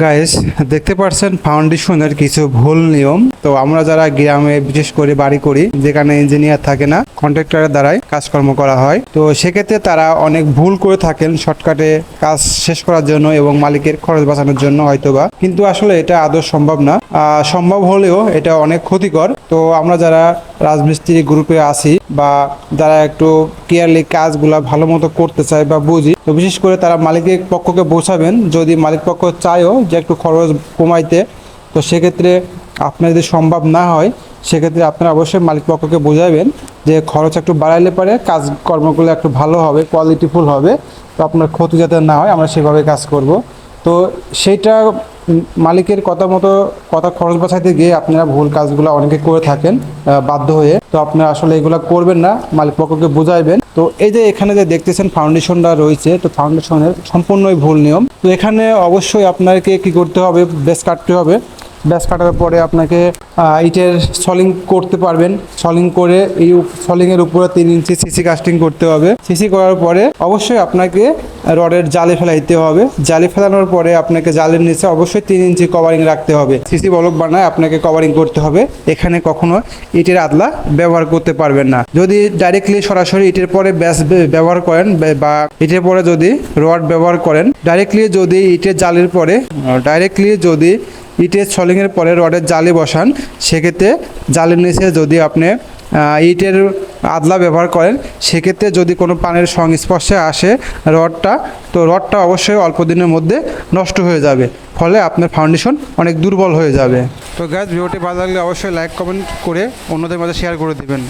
Guys দেখতে পাচ্ছেন ফাউন্ডেশনের কিছু ভুল নিয়ম। তো আমরা যারা গ্রামে, বিশেষ করে বাড়ি করি, যেখানে ইঞ্জিনিয়ার থাকে না কন্ট্রাক্টরের দ্বারাই কাজকর্ম করা হয়। তো সেক্ষেত্রে তারা অনেক ভুল করে থাকেন শর্টকাটে কাজ শেষ করার জন্য এবং মালিকের খরচ বাঁচানোর জন্য হয়তোবা। কিন্তু আসলে এটা আদৌ সম্ভব না। সম্ভব হলেও এটা অনেক ক্ষতিকর। তো আমরা যারা রাজমিস্ত্রি গ্রুপে আছি বা যারা একটু কেয়ারলি কাজগুলা ভালো মতো করতে চায় বা বুঝি, তো বিশেষ করে তারা মালিকের পক্ষকে বোঝাবেন। যদি মালিক পক্ষ চায়ও যে একটু খরচ কমাইতে, তো সেক্ষেত্রে আপনার যদি সম্ভব না হয়, সেক্ষেত্রে আপনারা অবশ্যই মালিক পক্ষকে বোঝাবেন যে খরচ একটু বাড়াইলে পারে, কাজ কর্মগুলো একটু ভালো হবে কোয়ালিটিফুল হবে, তো আপনার ক্ষতি যাতে না হয়, আমরা সেভাবে কাজ করব। তো সেইটা মালিকের কথা মতো কথা খরচ বাঁচাইতে গিয়ে আপনারা ভুল কাজগুলো অনেকে করে থাকেন বাধ্য হয়ে। তো আপনারা আসলে এগুলো করবেন না, মালিক পক্ষকে বুঝাইবেন। তো এই যে এখানে যে দেখতেছেন ফাউন্ডেশনটা রয়েছে, তো ফাউন্ডেশনের সম্পূর্ণই ভুল নিয়ম। তো এখানে অবশ্যই আপনাকে কি করতে হবে বেস কাটতে হবে। ব্যাস কাটার পরে আপনাকে ইটের সলিং করতে পারবেন। সলিং করে এই সলিং এর উপরে তিন ইঞ্চি সিসি কাস্টিং করতে হবে। সিসি করার পরে অবশ্যই আপনাকে রডের জালে ফেলাইতে হবে। জালে ফেলানোর পরে আপনাকে জালের নিচে অবশ্যই তিন ইঞ্চি কভারিং রাখতে হবে। সিসি বলক বানায় আপনাকে কভারিং করতে হবে। এখানে কখনো ইটের আদলা ব্যবহার করতে পারবেন না। যদি ডাইরেক্টলি সরাসরি ইটের পরে ব্যাস ব্যবহার করেন বা ইটের পরে যদি রড ব্যবহার করেন ডাইরেক্টলি যদি ইটের জালের পরে ডাইরেক্টলি যদি ইটের সলিংয়ের পরে রডের জালে বসান, সেক্ষেত্রে জালের নিচে যদি আপনি ইটের আদলা ব্যবহার করেন, সেক্ষেত্রে যদি কোনো পানের সংস্পর্শে আসে রডটা, তো রডটা অবশ্যই অল্প দিনের মধ্যে নষ্ট হয়ে যাবে। ফলে আপনার ফাউন্ডেশন অনেক দুর্বল হয়ে যাবে। তো গ্যাস ভিডিওটি ভালো লাগলে অবশ্যই লাইক কমেন্ট করে অন্যদের মাঝে শেয়ার করে দিবেন।